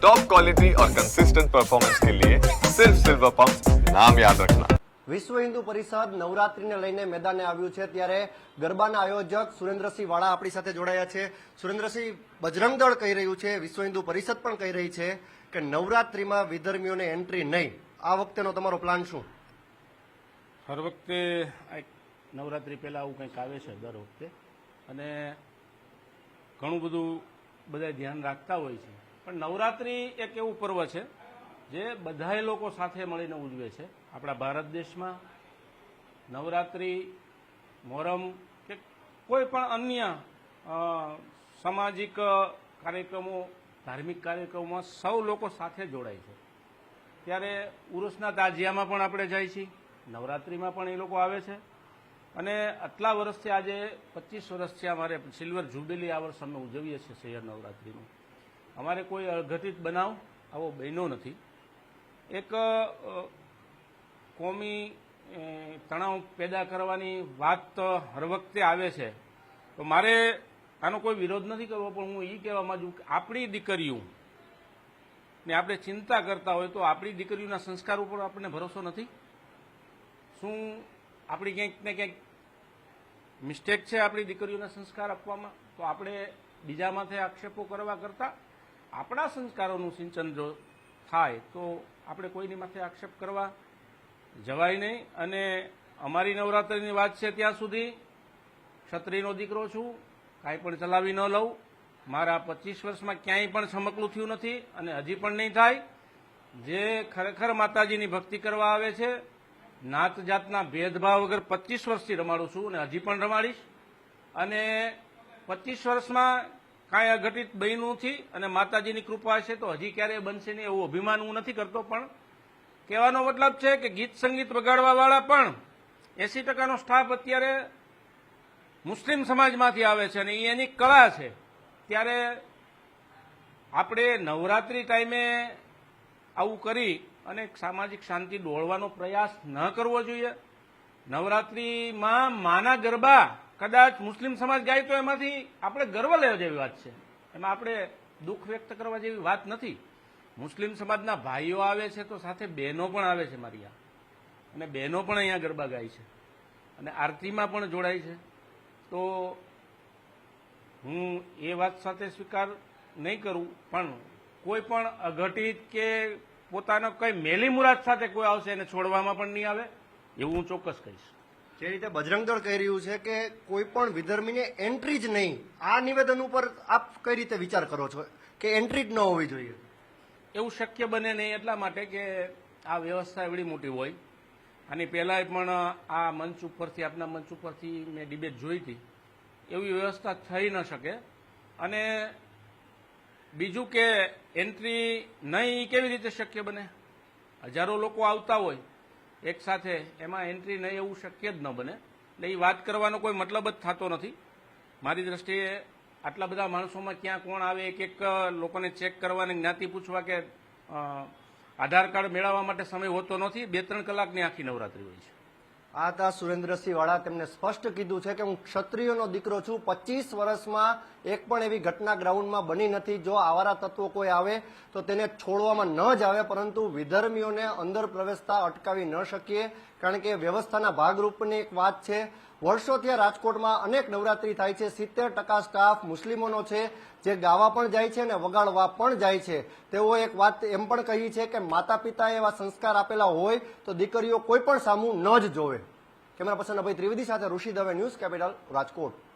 Top quality और consistent performance के लिए सिर्फ सिल्वर पंप नाम याद रखना વિશ્વ હિન્દુ પરિષદ નવરાત્રીને લઈને મેદાને આવ્યું છે ત્યારે ગરબાના આયોજક સુરેન્દ્રસિંહ વાળા આપણી સાથે જોડાયા છે સુરેન્દ્રસિંહ બજરંગ દળ કહી રહ્યું છે વિશ્વ હિન્દુ પરિષદ પણ કહી રહી છે કે નવરાત્રીમાં વિધર્મીઓને એન્ટ્રી નહીં આ વખતેનો તમારો પ્લાન શું હર વખતે આ એક નવરાત્રિ પહેલાં આવું કંઈક આવે છે દર વખતે અને ઘણું બધું બધા ધ્યાન રાખતા હોય છે પણ નવરાત્રિ એક એવું પર્વ છે જે બધાય લોકો સાથે મળીને ઉજવે છે. આપણા ભારત દેશમાં નવરાત્રિ, મોહરમ કે કોઈ પણ અન્ય સામાજિક કાર્યક્રમો, ધાર્મિક કાર્યક્રમોમાં સૌ લોકો સાથે જોડાય છે. ત્યારે ઉરુસના તાજિયામાં પણ આપણે જાય છીએ. નવરાત્રિમાં પણ એ લોકો આવે છે. અને આટલા વર્ષથી આજે પચીસ વર્ષથી અમારે સિલ્વર જ્યુબિલી આ વર્ષ અમે ઉજવીએ છીએ શહેર નવરાત્રિનું અમારે કોઈ અઘટિત બનાવ આવો બન્યો નથી. એક કોમી તણાવ પેદા કરવાની વાત હર વખતે આવે છે. તો મારે આનો કોઈ વિરોધ નથી કરવો, પણ હું એ કહેવા માંગુ કે આપણી દીકરીઓ ને આપણે ચિંતા કરતા હોય તો આપણી દીકરીઓના સંસ્કાર ઉપર આપણને ભરોસો નથી. શું આપણી ક્યાંક ને ક્યાંક મિસ્ટેક છે આપણી દીકરીઓના સંસ્કાર આપવામાં? તો આપણે બીજા માથે આક્ષેપો કરવા કરતા આપણા સંસ્કારોનું સિંચન જો થાય, તો આપણે કોઈની માથે આક્ષેપ કરવા? જવાય નહીં. અને અમારી નવરાત્રિની વાત છે ત્યાં સુધી. ક્ષત્રિયનો દીકરો છું, કાંઈ પણ ચલાવી ન લઉં. મારા પચીસ વર્ષમાં ક્યાંય પણ છમકલું થયું નથી અને હજી પણ નહીં થાય. જે ખરેખર માતાજીની ભક્તિ કરવા આવે છે, નાત જાતના ભેદભાવ વગર પચીસ વર્ષથી રમાડું છું અને હજી પણ રમાડીશ. અને પચીસ વર્ષમાં કાંઈ અઘટિત બન્યું નથી અને માતાજીની કૃપા છે તો હજી ક્યારેય બનશે નહીં એવું અભિમાન હું નથી કરતો, પણ કહેવાનો મતલબ છે કે ગીત સંગીત વગાડવાવાળા પણ એસી ટકાનો સ્ટાફ અત્યારે મુસ્લિમ સમાજમાંથી આવે છે અને એ એની કળા છે. ત્યારે આપણે નવરાત્રી ટાઈમે આવું કરી અને સામાજિક શાંતિ દોડવાનો પ્રયાસ ન કરવો જોઈએ. નવરાત્રીમાં માના ગરબા કદાચ મુસ્લિમ સમાજ ગાય તો એમાંથી આપણે ગર્વ લેવા જેવી વાત છે. એમાં આપણે દુઃખ વ્યક્ત કરવા જેવી વાત નથી. મુસ્લિમ સમાજના ભાઈઓ આવે છે તો સાથે બહેનો પણ આવે છે મારી આ. અને બહેનો પણ અહીંયા ગરબા ગાય છે. અને આરતીમાં પણ જોડાય છે. તો હું એ વાત સાથે સ્વીકાર નહીં કરું, પણ કોઈ પણ અઘટિત કે પોતાનો કઈ મેલી મુરાદ સાથે કોઈ આવશે એને છોડવામાં પણ નહીં આવે, એવું હું ચોક્કસ કહીશ. જે રીતે બજરંગ દળ કહી રહ્યું છે કે કોઈ પણ વિધર્મીને એન્ટ્રી જ નહીં. આ નિવેદન ઉપર આપ કઈ રીતે વિચાર કરો છો કે એન્ટ્રી જ ન હોવી જોઈએ? એવું શક્ય બને નહીં એટલા માટે કે આ વ્યવસ્થા એવડી મોટી હોય. અને પહેલાંય પણ આ મંચ ઉપરથી, આપના મંચ ઉપરથી મેં ડિબેટ જોઈ હતી. એવી વ્યવસ્થા થઈ ન શકે. અને બીજું કે એન્ટ્રી નહીં કેવી રીતે શક્ય બને? હજારો લોકો આવતા હોય. એક સાથે એમાં એન્ટ્રી નહીં એવું શક્ય જ ન બને. એટલે એ વાત કરવાનો કોઈ મતલબ જ થતો નથી. મારી દ્રષ્ટિએ આટલા બધા માણસોમાં ક્યાં કોણ આવે, એક એક લોકોને ચેક કરવાને જ્ઞાતિ પૂછવા કે આધાર કાર્ડ મેળવવા માટે સમય હોતો નથી. બે ત્રણ કલાકની આખી નવરાત્રી હોય છે. આ હતા સુરેન્દ્રસિંહ વાળા તેમને સ્પષ્ટ કીધું છે કે હું ક્ષત્રિયોનો દીકરો છું. પચીસ વર્ષમાં એક પણ એવી ઘટના ગ્રાઉન્ડમાં બની નથી. જો આવારા તત્વો કોઈ આવે તો તેને છોડવામાં ન જ આવે, પરંતુ વિધર્મીઓને અંદર પ્રવેશતા અટકાવી ન શકીએ. કારણ કે વ્યવસ્થાના ભાગરૂપની એક વાત છે વર્ષોથી આ રાજકોટમાં અનેક નવરાત્રી થાય છે. સિત્તેર ટકા સ્ટાફ મુસ્લિમોનો છે. જે ગાવા પણ જાય છે અને વગાડવા પણ જાય છે. તેઓ એક વાત એમ પણ કહી છે કે માતા પિતાએ એવા સંસ્કાર આપેલા હોય તો દીકરીઓ કોઈ પણ સામું ન જ જોવે. કેમેરા પર્સન અભય ત્રિવેદી સાથે ઋષિ દવે ન્યૂઝ કેપિટલ રાજકોટ.